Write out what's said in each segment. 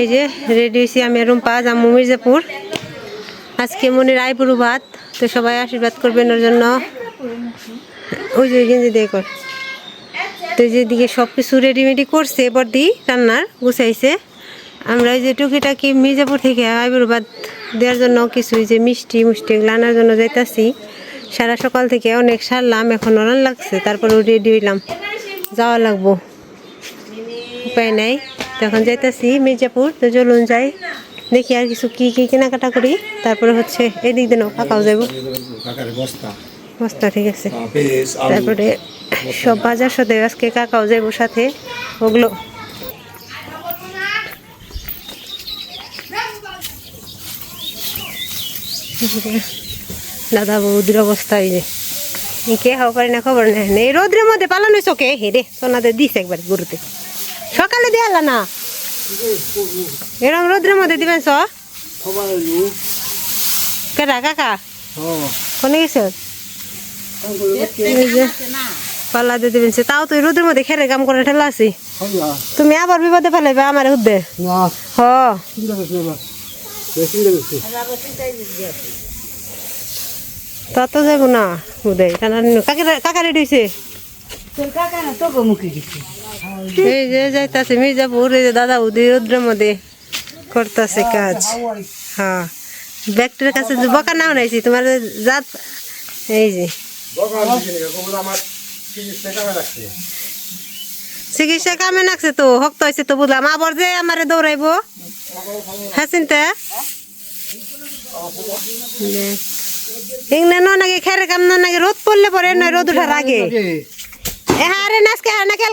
এই যে রেডি হয়েছি আমি রুম্পা জাম্মু মির্জাপুর। আজকে মনির আইপুরু ভাত, তো সবাই আশীর্বাদ করবেন ওর জন্য। ওই যে, ওই গেঞ্জি দিয়ে কর তো যেদিকে সব কিছু রেডিমেডি করছে বর্দি রান্নার, গুছাইছে। আমরা এই যে টুকিটাকি মির্জাপুর থেকে আইবুর ভাত দেওয়ার জন্য কিছু যে মিষ্টি মুষ্টি এগুলো আনার জন্য যাইতাছি। সারা সকাল থেকে অনেক সারলাম, এখন অনার লাগছে, তারপরেও রেডি হইলাম। যাওয়া লাগবো। উপায় নাই। তখন যাইতাছি মির্জাপুর, তো চলুন যাই। দেখি আর কিছু কি কি কেনাকাটা করি। তারপরে হচ্ছে এদিক দিনও ফাঁকাও যাব কাকারে বস্তা ঠিক আছে। তারপরে সব বাজার সাথে আজকে কাকাও যাইবো সাথে, ওগুলো। দাদা বৌদির অবস্থা এই যে। কে হওয়া পারি না, খবর নেই। রোদ্রের মধ্যে পালানো হয়েছ কে হে রে, সোনাদের দিস একবার গরুতে। সকালে দিয়ে আলা না। এরকম রোদ্রের মধ্যে দিবেন স? কাকা? কোনে গেছে? পাল্লা দিয়ে দিবেন তাও তো এই রোদের মধ্যে খেরে কাম করে ঠেলা আছি। তুমি আবার বিপদে ফেলাইবে, আমার হুদ্দে হ। চিন্তা করছ না তা তো যাব না উদয় কাকে কাকা রেডি হয়েছে এই যে যাইতাছে, মির্জাপুর, এই যে দাদা উদি মধ্যে করতেছে কাজ। হ্যাঁ। ব্যাগটার কাছে বকা নাও নাইছি, তোমার জাত, এই যে। চিকিৎসা কামে নাকছে তো শক্ত হয়েছে তো বুঝলাম। আবার যে আমারে দৌড়াইবো? হ্যাঁ চিন্তা? ইংনে। নাকি খেরে কাম নাকি রোদ পড়লে পরে নয় রোদ উঠার আগে। এ হারে নাচকে হার না খেল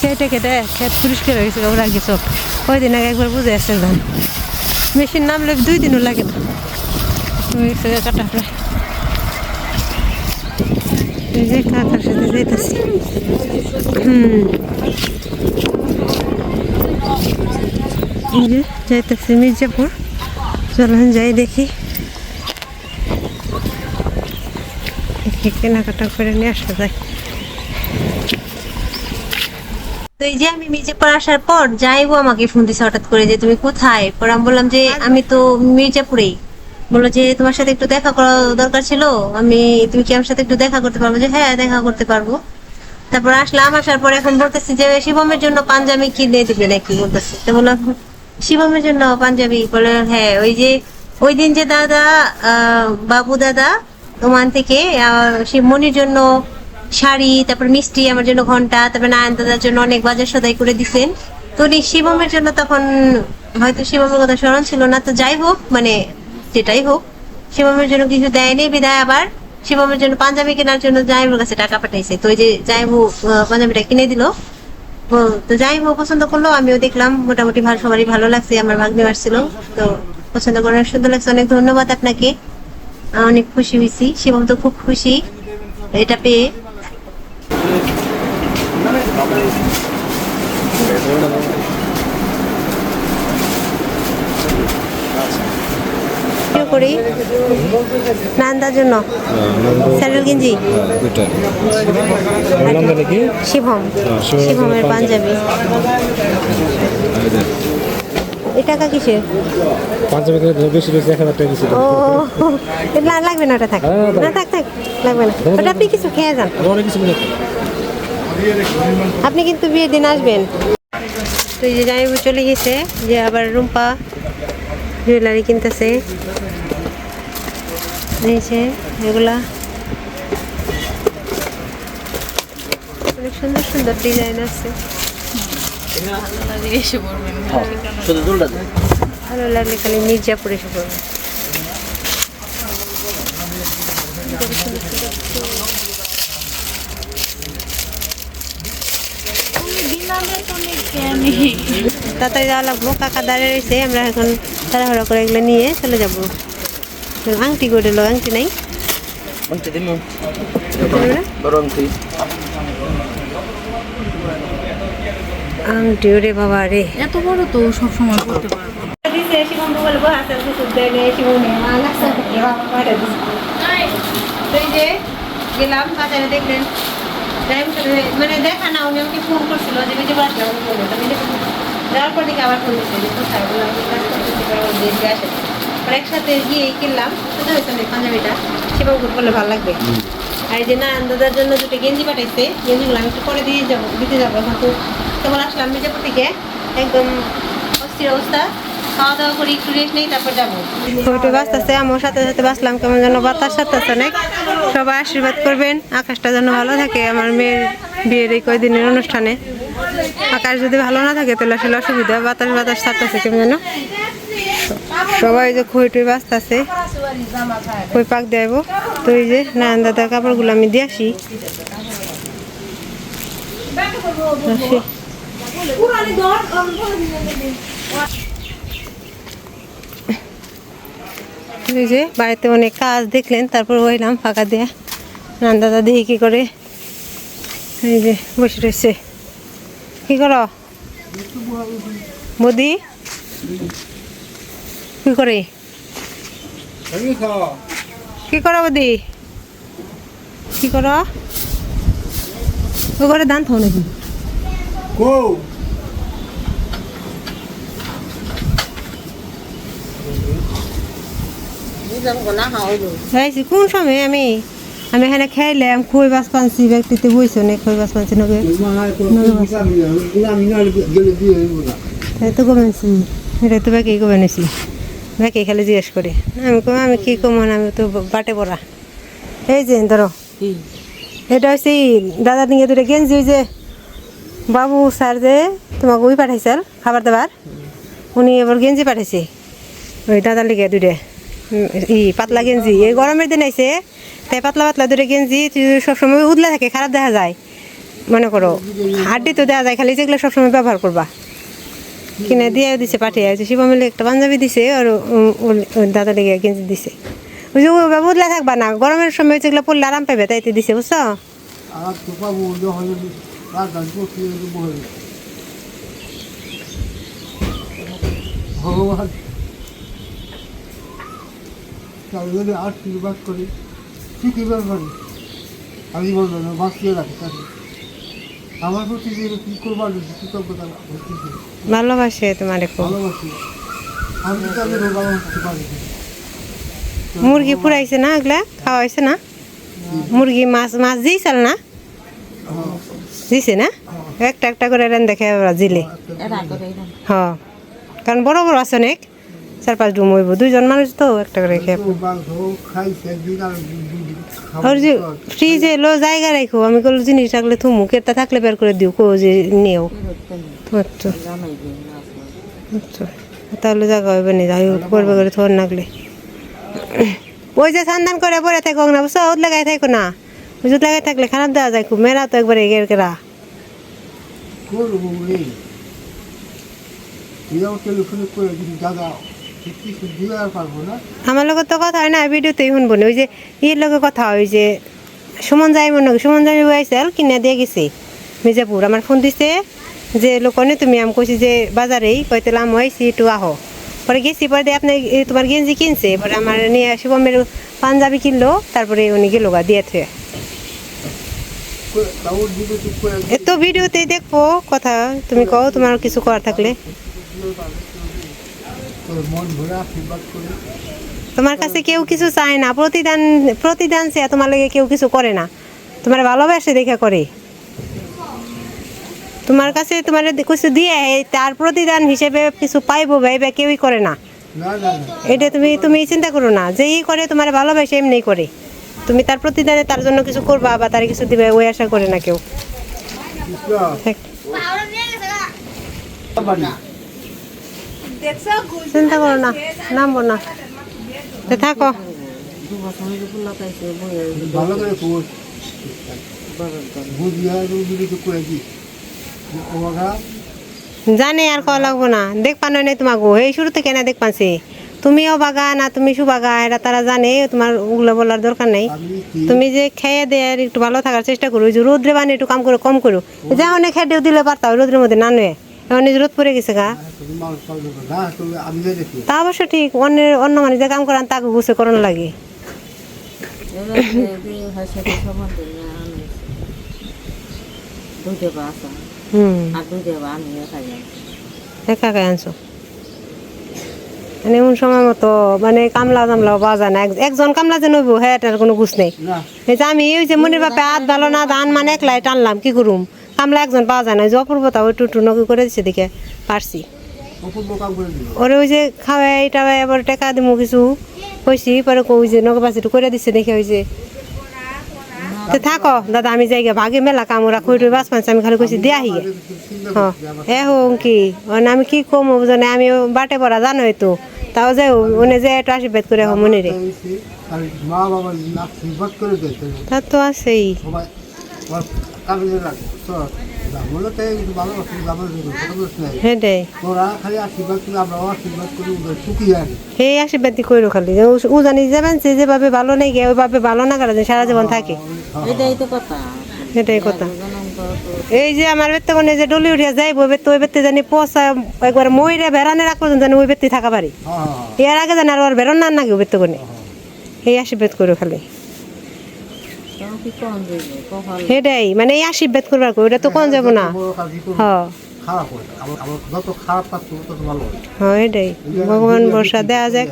সেটা কেটে খেত পরিষ্কার হয়ে গেছে ওরা সব ওই দিন আগে একবার বুঝে আসছে ধান মেশিন নামলে দুই দিনও লাগে না। কাটা প্রায় যে কাকার সাথে যাইতেছি। হুম। যাইতেছি মির্জাপুর। চলুন যাই দেখি কেনাকাটা করে নিয়ে আসা যায়। তো এই যে আমি মির্জাপুর আসার পর যাই যাইবো আমাকে ফোন দিছে হঠাৎ করে যে তুমি কোথায়? পর আমি বললাম যে আমি তো মির্জাপুরেই। বলল যে তোমার সাথে একটু দেখা করা দরকার ছিল। আমি তুমি কি আমার সাথে একটু দেখা করতে পারব? যে হ্যাঁ দেখা করতে পারব। তারপর আসলাম আসার পর এখন বলতেছি যে শিবমের জন্য পাঞ্জাবি কিনে দিবে নাকি? বলতেছি। তো বললাম শিবমের জন্য পাঞ্জাবি? বলে হ্যাঁ ওই যে ওই দিন যে দাদা আহ, বাবু দাদা ওমান থেকে আহ, শিবমণির জন্য শাড়ি তারপর মিষ্টি আমার জন্য ঘণ্টা তারপর নারায়ণ দাদার জন্য অনেক বাজার সদাই করে দিছেন। তো উনি শিবমের জন্য তখন হয়তো শিবমের কথা স্মরণ ছিল না তো যাই হোক মানে যেটাই হোক শিবমের জন্য কিছু দেয়নি বিদায় আবার শিবমের জন্য পাঞ্জাবি কেনার জন্য জাইবুর কাছে টাকা পাঠাইছে। তো ওই যে আহ, পাঞ্জাবিটা কিনে দিল। তো জাইবু পছন্দ করল আমিও দেখলাম মোটামুটি ভালো সবারই ভালো লাগছে আমার ভাগ্নে আসছিল। তো পছন্দ করে অনেক সুন্দর লাগছে অনেক ধন্যবাদ আপনাকে। অনেক খুশি হয়েছি শিবম তো খুব খুশি এটা পেয়ে। করি? নান্দার জন্য? স্যান্ডেল গেঞ্জি? শিবম। শিবমের পাঞ্জাবি। এই টাকা কিসের? পাঞ্জাবি বেশি বেশি এক হাজার টাকা ও লাগবে না ওটা থাক। না থাক থাক লাগবে না। ওটা আপনি কিছু খেয়ে যান। অনেক কিছু আপনি কিন্তু বিয়ের দিন আসবেন। তো এই যে জামাইবু চলে গেছে যে আবার রুম্পা জুয়েলারি কিনতেছে। যে এগুলা। অনেক সুন্দর সুন্দর ডিজাইন আছে। ভালো লাগলে খালি মির্জাপুর এসে পড়বে। তাড়াতাড়ি যাওয়া লাগবো কাকা দাঁড়িয়ে রয়েছে আমরা এখন তাড়াহুড়া করে এগুলো নিয়ে চলে যাব। আংটি করে লো আংটি নাই। আংটি ওরে বাবা রে। এত বড় তো সব সময় করতে পারব গেলাম বাজারে দেখলেন। মানে দেখা না উনি আমাকে ফোন করছিল যে বিজে আসলাম আমি বলব আমি যাওয়ার পর দিকে আবার ফোন দিচ্ছে যে কোথায়? বললাম আমি কাজ করতেছি কারণ দিয়ে আসে আর একসাথে গিয়ে কিনলাম। কোথায় হয়েছে আমি পাঞ্জাবিটা শিবঙ্কুর বলে ভালো লাগবে। আর এই যে না দাদার জন্য দুটো গেঞ্জি পাঠাইছে গেঞ্জিগুলো আমি একটু পরে দিয়ে যাব দিতে যাব এখন তো কেবল আসলাম মির্জাপুর থেকে। একদম অস্থির অবস্থা। বাঁচতেছে আমার সাথে সাথে বাঁচলাম, কেমন যেন বাতাস সাথে সবাই আশীর্বাদ করবেন, আকাশটা যেন ভালো থাকে, আমার মেয়ের বিয়ের এই অনুষ্ঠানে। আকাশ যদি ভালো না থাকে, তাহলে অসুবিধা, বাতাস বাতাস কেমন যেন। সবাই যে খই টই বাঁচতেছে খই পাক দেব তো এই যে নারায়ণ দাদার কাপড়গুলো আমি দিয়ে আসি। আসি। এই যে বাড়িতে অনেক কাজ দেখলেন, তারপর হইলাম ফাঁকা দিয়ে। নান দাদা কি করে। এই যে বসে রয়েছে। কি কর? বদি? কি করে? কি কর বদি? কি করো? ও ঘরে ধান থাও যাইছি কোন সময় আমি আমি এখানে খাইলাম খই বাস পানছি ব্যক্তিতে বইছো নে খই বাস পানছি এই তো গমেছি এটা তো বাকি গমেছি বাকি খালি জিজ্ঞেস করে। আমি কম আমি কি কম আমি তো বাটে পড়া। এই যে ধরো এটা হচ্ছে দাদা নিয়ে দুটো গেঞ্জি যে বাবু স্যার যে তোমাকে ওই পাঠাইছিল খাবার দাবার। উনি এবার গেঞ্জি পাঠাইছে ওই দাদার লিগে দুটো ই, পাতলা গেঞ্জি। এই গরমের দিন আইছে, তাই পাতলা পাতলা দুটো গেঞ্জি সবসময় উদলা থাকে, খারাপ দেখা যায়। মনে করো, হাড্ডি তো দেওয়া যায়, খালি যেগুলো সবসময় ব্যবহার করবা। কিনে দিয়ে দিছে, পাঠিয়ে আছে শিবা একটা পাঞ্জাবি দিছে, আর দাদা লেগে গেঞ্জি দিছে। ওই যে থাকবা না, গরমের সময় যেগুলো পড়লে আরাম পাবে তাইতে দিছে, বুঝছ? ভগবান। তাহলে আশীর্বাদ করি। শিখিবার করি আমি? বলব না বাঁচিয়ে রাখি তাকে। আমার প্রতি যে কী করবার কৃতজ্ঞতা ভালোবাসে তোমার ভালোবাসি। আমি তাদের পারি মুরগি পুরাইছে না এগুলা খাওয়াইছে না? মুরগি মাছ মাছ দিয়েছিল না? দিছে না? একটা একটা করে রান দেখে জিলে। হ কারণ বড় বড় আছে অনেক। চার পাঁচ ডুম হইব। দুইজন মানুষ তো একটা করে খেয়ে আর যে ফ্রিজে লো জায়গা রাখো আমি কোনো জিনিস থাকলে থুমু কেতা থাকলে বের করে দিও কো যে নেও। আচ্ছা। আচ্ছা। তাহলে জায়গা হইবে না, যাই করবে করে থর নাগলে। ওই যে সন্ধান করে পরে থাকো না, বুঝছ? ওদ লাগাই থাকো না। ওষুধ লাগাই থাকলে খারাপ দেওয়া যায় খুব মেরা তো একবারে এগের কেরা। টেলিফোনে করে আমার লগত তো কথা হয় না, ভিডিওতেই শুনব না। ওই যে ইয়ের লগে কথা হয় যে সুমন যাই মনে সুমন যাই আইসাল কিনে দিয়ে গেছে মির্জাপুর। আমার ফোন দিছে যে লোকনে তুমি আমি কইছি যে, বাজারেই কইতে লাম হয়েছি একটু আহো। পরে গেছি, পরে দিয়ে আপনি তোমার গেঞ্জি কিনছে পরে আমার নিয়ে শুভমের পাঞ্জাবি কিনলো, তারপরে উনি গেল গা দিয়ে থুয়ে এত ভিডিওতেই দেখব, কথা তুমি কও, তোমার কিছু করার থাকলে। মন ভরে আশীর্বাদ করে। তোমার কাছে কেউ কিছু চায় না প্রতিদান প্রতিদান সে তোমার লাগে কেউ কিছু করে না। তোমার ভালোবাসে দেখা করে। তোমার কাছে তোমার কিছু দিয়ে তার প্রতিদান হিসেবে কিছু পাইবো ভাইবা কেউই করে না। এটা তুমি তুমি চিন্তা করো না যেই করে তোমার ভালোবাসে এমনি করে। তুমি তার প্রতিদানে তার জন্য কিছু করবা বা তার কিছু দিবে ওই আশা করে না কেউ। বাড়ি। চিন্তা করো না নামবো না। থাকো। ভালো করে দি জানে আর কওয়া লাগবো না। দেখ পানো নাই তোমাকে এই শুরু থেকে না দেখ পানছি? তুমিও বাগা না তুমি সুবাগা এরা তারা জানে তোমার ওগুলো বলার দরকার নেই। তুমি যে খেয়ে দিয়ে আর একটু ভালো থাকার চেষ্টা করো যে রোদ্রে বানিয়ে একটু কাম করো কম করো। যা অনেক খেটেও দিলে পারতাম রোদ্রের মধ্যে না নয়। এখন পড়ে গেছে গা। তুমি মানুষ পালবে না তুমি আমি যে দেখি। তা অবশ্য ঠিক অন্যের অন্য মানুষ যে কাম করান তাকে গুছে করানো লাগে। একা একা আনছো। মানে এমন সময় মতো মানে কামলা টামলাও পাওয়া যায় না। এক- একজন কামলা যে নইব হ্যাঁ এটার কোনো গুছ নেই। এই যে আমি ওই যে মনির বাপে হাত ভালো না ধান মানে একলাই টানলাম কি করুম? কামলা একজন পাওয়া যায় না যে অপূর্বতা ওই টুটু নকি করে দিছে দিকে পারছি। অপূর্ব ওরে ওই যে খাওয়াই এটা এবার টাকা দিমু কিছু কইছি পরে ওই যে নগে পাশে করে দিচ্ছে দেখে ওই যে। তো থাকো দাদা আমি যাইগে ভাগে মেলা কাম ওরা কই বাস পাঁচ আমি খালি কইছি দিয়া হিগে হ্যাঁ এ হোক কি মানে আমি কি কম জানে আমি বাটে পড়া জানো তো তাও যে উনি যে একটু আশীর্বাদ করে হো মনে রে। নাক তা তো আছেই। আশীর্বাদ করে সেই আশীর্বাদই কইরো খালি। ও- জানি যাবেন যে যেভাবে ভালো নেই গে ওইভাবে ভালো না করে সারা জীবন থাকে। এটাই তো কথা। এই যে আমার বেত্তে কোনে যে ডলি উঠিয়া যাইব ওই বেত্তে ওই বেত্তে জানি পচা একবার ময়ূরে বেড়ানে রাখ পর্যন্ত জানি ওই বেত্তে থাকা পারি। হ্যাঁ হ্যাঁ এর আগে জানি আর ওর বেরোন না নাকি ওই বেত্তে কোনে এই আশীর্বাদ করো খালি তুমি কি কম দিবে কখন সেটাই মানে এই আশীর্বাদ করবার কই, ওটা তো কোন যাব না। হয়। হয়, এটাই। ভগবান বর্ষা দেয়া যাক।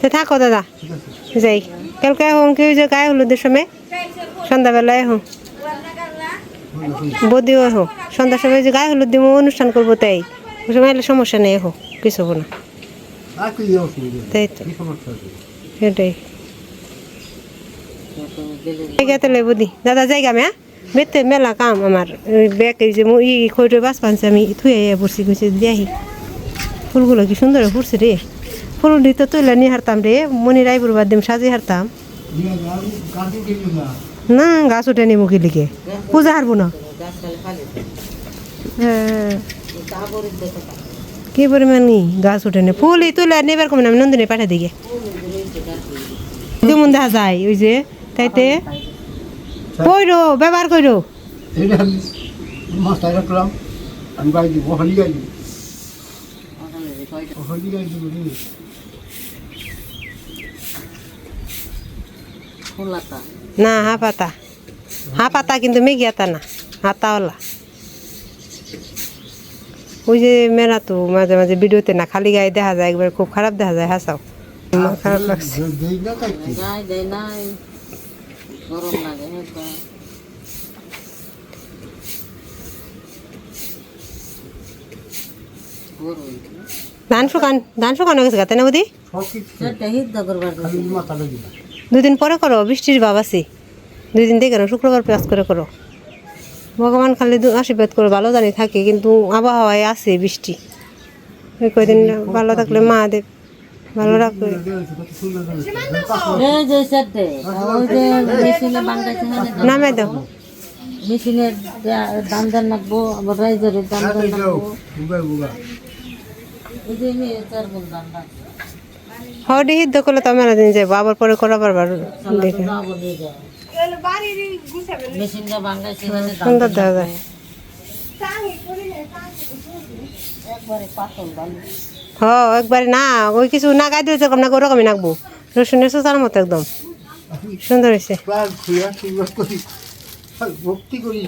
তো থাকো দাদা। যাই। কালকে এখন কি যে গায়ে হলুদের সময়? সন্ধ্যাবেলায় এখন বদিও এখন সন্ধ্যার সময় যে গায়ে হলুদ দিব অনুষ্ঠান করব তাই। ওই সময় এলে সমস্যা নেই এখন কিছু না। তাই তো। কি সমস্যা আছে সেটাই তুমি গেলে জায়গা তো লেবু দি। দাদা জায়গা মে বেতে মেলা কাম আমার। ব্যাগ এই যে ই খৈটো বাস পানছে, আমি থুয়ে পড়ছি, কইছে দিয়াহি ফুলগুলো কি সুন্দর ফুটছে রে। ফুল দি তো তুইলা নিয়ে হারতাম রে, মনি রাইপুর বাদ দিম সাজি হারতাম। না, গাছ উঠে নি মুখে লিখে পূজা হারবো না? হ্যাঁ। কি পরিমাণ নি গাছ উঠে নি? ফুল তুলে নেবার কম আমি নন্দিনী পাঠা দিকে যেমন দেখা যায়, ওই যে তাইতে? কইরো ব্যবহার কইরো। রাখলাম আমি দিব হলি দিব। হলি দিব না হা পাতা হা পাতা কিন্তু মেঘি আতা না হাতাওয়ালা। ওই যে মেলা তো মাঝে মাঝে ভিডিওতে না খালি গায়ে দেখা যায় একবার খুব খারাপ দেখা যায় হাসাও। আমার খারাপ লাগছে। গরম লাগে হেঁটে ধান শুকান ধান শুকানো গেছে গাতে না। বুদি দুদিন পরে করো বৃষ্টির ভাব আছে। দুই দিন দেখে শুক্রবার পেঁয়াজ করে করো। ভগবান খালি আশীর্বাদ করে ভালো জানি থাকে কিন্তু আবহাওয়ায় আছে বৃষ্টি। ওই কয়দিন ভালো থাকলে মা দেব ভালো রাখবে কত সুন্দর হয়েছে। এই যে সেটে ওই যে মেশিনে বাঙ্গাইছে নামে দাও। মেশিনের দাম রাখব আবার রাইজারের দাম দেন এই যে মেয়ে চার দাম রাখব হডি হিদ্ধ করলে তো মেলা দিন যাব আবার পরে দেখে। সুন্দর দেখা যায়। একবারে পাতল দাম হ একবারে না ওই কিছু না গাই দিয়েছে কম না ওরকমই নাকবো। রসুনের সুতার মতো একদম। সুন্দর হয়েছে। ভক্তি করি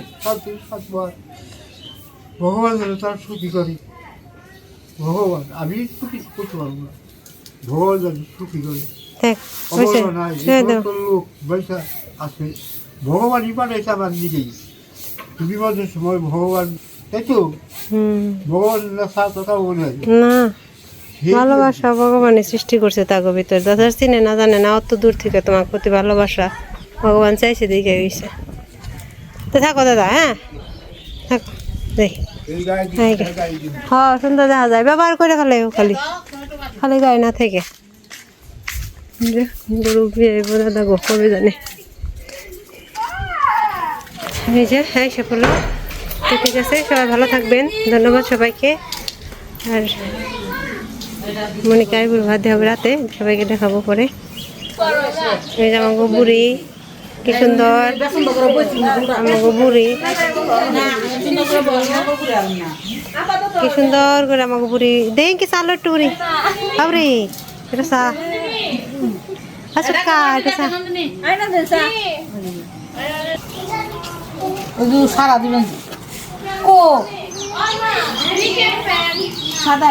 ভগবান তার সুখী করি। ভগবান আমি সুখী করতে পারব না। ভগবান সুখী করি। লোক বৈশা আছে ভগবানই পাঠাইছে আমার নিজেই। বিপদের সময় ভগবান তাই তো ভগবান না কথা মনে হয় না। ভালোবাসা ভগবানে সৃষ্টি করছে তাকে ভিতর। দাদার চিনে না জানে না অত দূর থেকে তোমার প্রতি ভালোবাসা ভগবান চাইছে দিকে গেছে। তো থাকো দাদা হ্যাঁ? থাকো দেখি। হ্যাঁ সুন্দর দেখা যায়। ব্যবহার করে খালে খালি। খালি গায়ে না থেকে। গরু বিয়ে দাদা গো কবে জানে? এই যে হ্যাঁ সে তো ঠিক আছে সবাই ভালো থাকবেন। ধন্যবাদ সবাইকে। আর মনিকা আইবুর ভাত দিয়ে হবে রাতে, সবাইকে দেখাবো পরে। এই বুড়ি, কি সুন্দর। আমাকে বুড়ি। কি সুন্দর করে আমাকে বুড়ি। দেখ কি চালো একটু বুড়ি? বাবরি এটা চা। আচ্ছা কা এটা চা। সারা দিবেন। ও সাদা